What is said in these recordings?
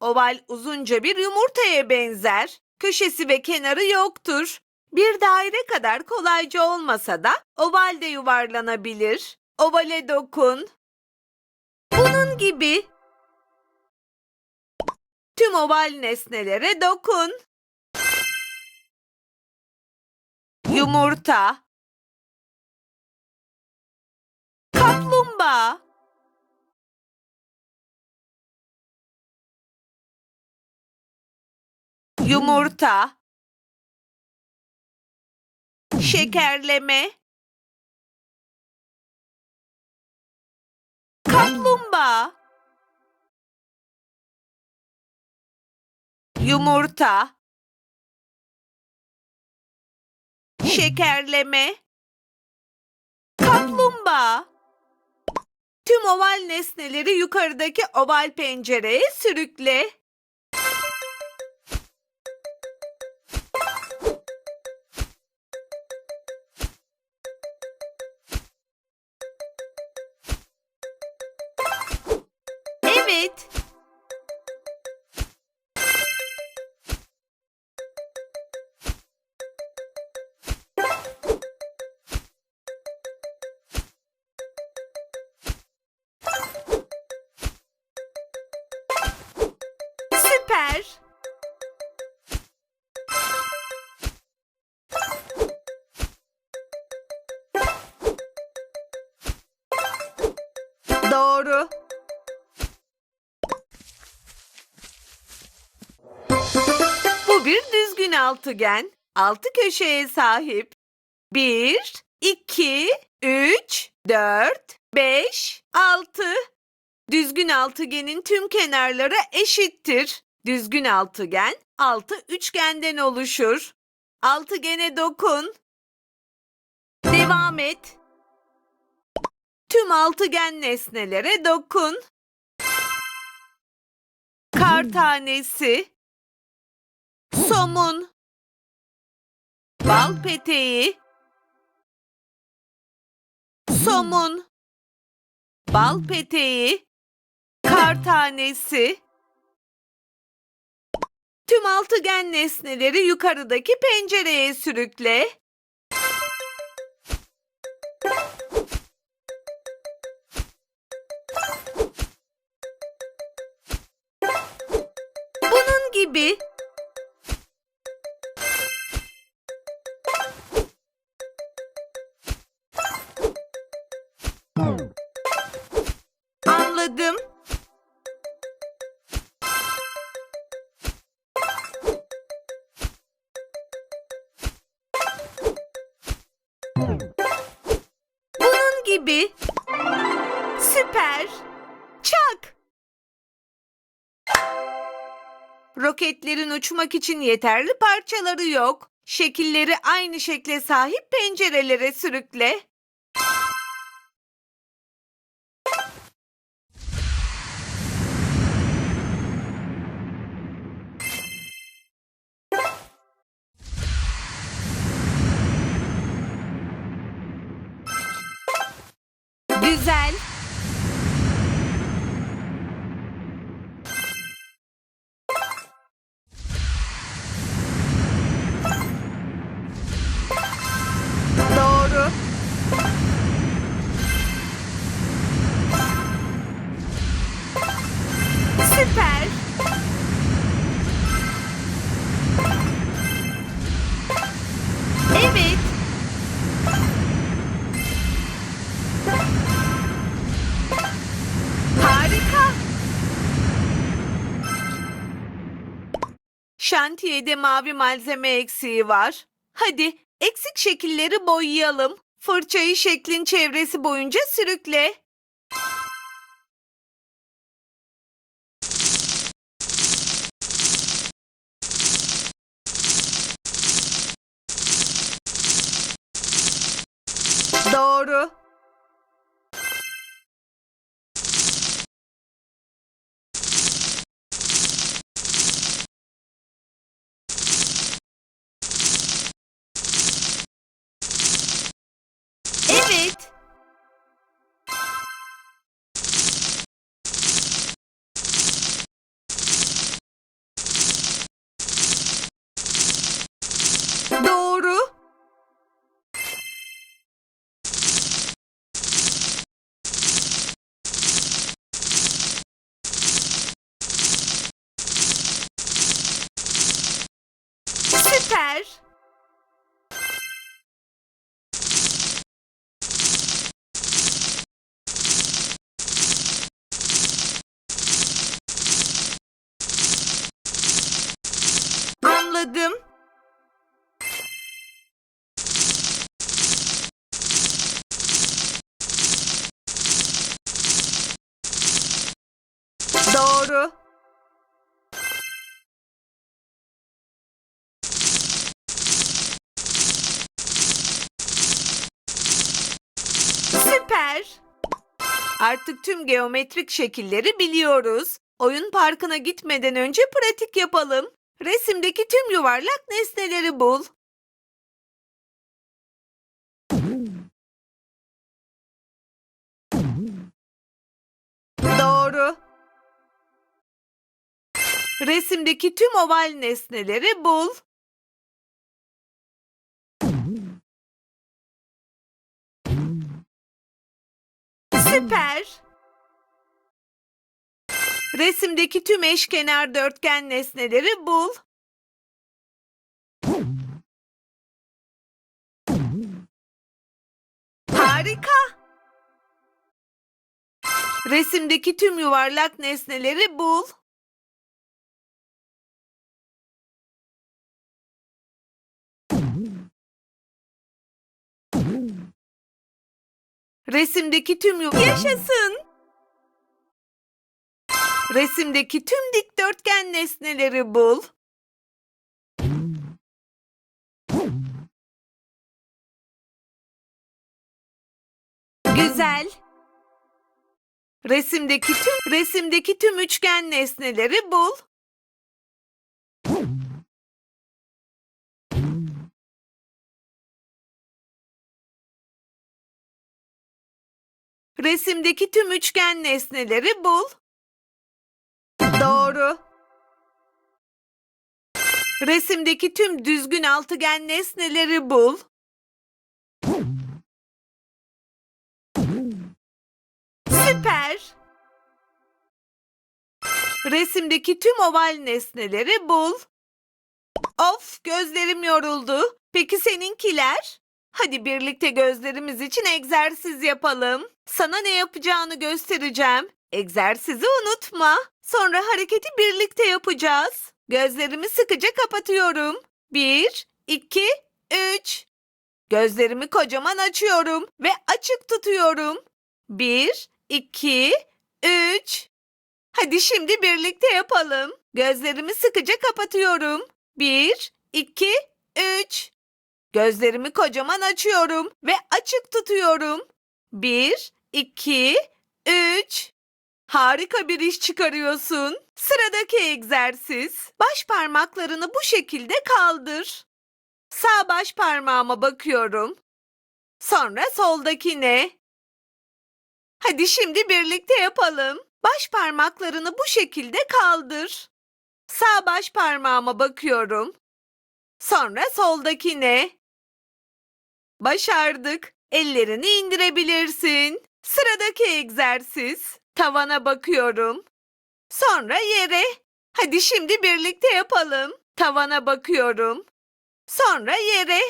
Oval uzunca bir yumurtaya benzer. Köşesi ve kenarı yoktur. Bir daire kadar kolayca olmasa da oval de yuvarlanabilir. Ovale dokun. Bunun gibi. Tüm oval nesnelere dokun. Yumurta. Kaplumbağa. Yumurta. Şekerleme. Kaplumbağa. Yumurta. Şekerleme. Kaplumbağa. Tüm oval nesneleri yukarıdaki oval pencereye sürükle. Düzgün altıgen. Altı köşeye sahip. Bir, iki, üç, dört, beş, altı. Düzgün altıgenin tüm kenarları eşittir. Düzgün altıgen altı üçgenden oluşur. Altıgene dokun. Devam et. Tüm altıgen nesnelere dokun. Kar tanesi. Somun. Bal peteği. Somun. Bal peteği. Kar tanesi. Tüm altıgen nesneleri yukarıdaki pencereye sürükle. Bunun gibi. Anladım. Bunun gibi. Süper. Çak. Roketlerin uçmak için yeterli parçaları yok. Şekilleri aynı şekle sahip pencerelere sürükle. Güzel. Şantiyede mavi malzeme eksiği var. Hadi eksik şekilleri boyayalım. Fırçayı şeklin çevresi boyunca sürükle. Doğru. Yeter. Anladım. Doğru. Artık tüm geometrik şekilleri biliyoruz. Oyun parkına gitmeden önce pratik yapalım. Resimdeki tüm yuvarlak nesneleri bul. Doğru. Resimdeki tüm oval nesneleri bul. Süper. Resimdeki tüm eşkenar dörtgen nesneleri bul. Harika. Resimdeki tüm yuvarlak nesneleri bul. Resimdeki tüm Yaşasın. Resimdeki tüm dikdörtgen nesneleri bul. Güzel. Resimdeki tüm resimdeki tüm üçgen nesneleri bul. Resimdeki tüm üçgen nesneleri bul. Doğru. Resimdeki tüm düzgün altıgen nesneleri bul. Süper. Resimdeki tüm oval nesneleri bul. Of, gözlerim yoruldu. Peki seninkiler? Hadi birlikte gözlerimiz için egzersiz yapalım. Sana ne yapacağını göstereceğim. Egzersizi unutma. Sonra hareketi birlikte yapacağız. Gözlerimi sıkıca kapatıyorum. Bir, iki, üç. Gözlerimi kocaman açıyorum ve açık tutuyorum. Bir, iki, üç. Hadi şimdi birlikte yapalım. Gözlerimi sıkıca kapatıyorum. Bir, iki, üç. Gözlerimi kocaman açıyorum ve açık tutuyorum. Bir, iki, üç. Harika bir iş çıkarıyorsun. Sıradaki egzersiz. Baş parmaklarını bu şekilde kaldır. Sağ baş parmağıma bakıyorum. Sonra soldakine. Hadi şimdi birlikte yapalım. Baş parmaklarını bu şekilde kaldır. Sağ baş parmağıma bakıyorum. Sonra soldakine. Başardık. Ellerini indirebilirsin. Sıradaki egzersiz. Tavana bakıyorum. Sonra yere. Hadi şimdi birlikte yapalım. Tavana bakıyorum. Sonra yere.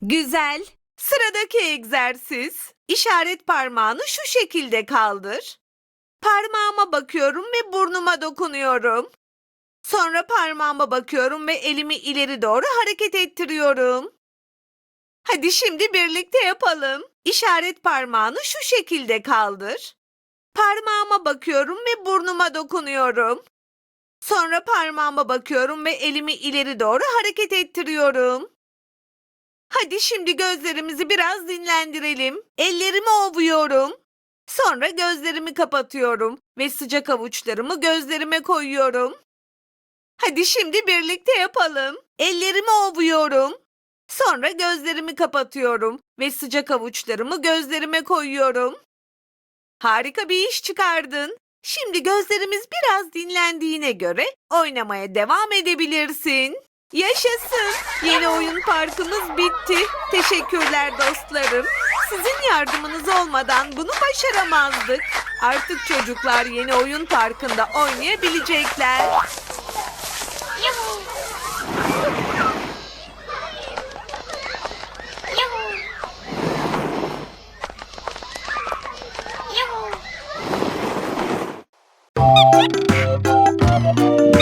Güzel. Sıradaki egzersiz. İşaret parmağını şu şekilde kaldır. Parmağıma bakıyorum ve burnuma dokunuyorum. Sonra parmağıma bakıyorum ve elimi ileri doğru hareket ettiriyorum. Hadi şimdi birlikte yapalım. İşaret parmağını şu şekilde kaldır. Parmağıma bakıyorum ve burnuma dokunuyorum. Sonra parmağıma bakıyorum ve elimi ileri doğru hareket ettiriyorum. Hadi şimdi gözlerimizi biraz dinlendirelim. Ellerimi ovuyorum. Sonra gözlerimi kapatıyorum ve sıcak avuçlarımı gözlerime koyuyorum. Hadi şimdi birlikte yapalım. Ellerimi ovuyorum. Sonra gözlerimi kapatıyorum ve sıcak avuçlarımı gözlerime koyuyorum. Harika bir iş çıkardın. Şimdi gözlerimiz biraz dinlendiğine göre oynamaya devam edebilirsin. Yaşasın. Yeni oyun parkımız bitti. Teşekkürler dostlarım. Sizin yardımınız olmadan bunu başaramazdık. Artık çocuklar yeni oyun parkında oynayabilecekler.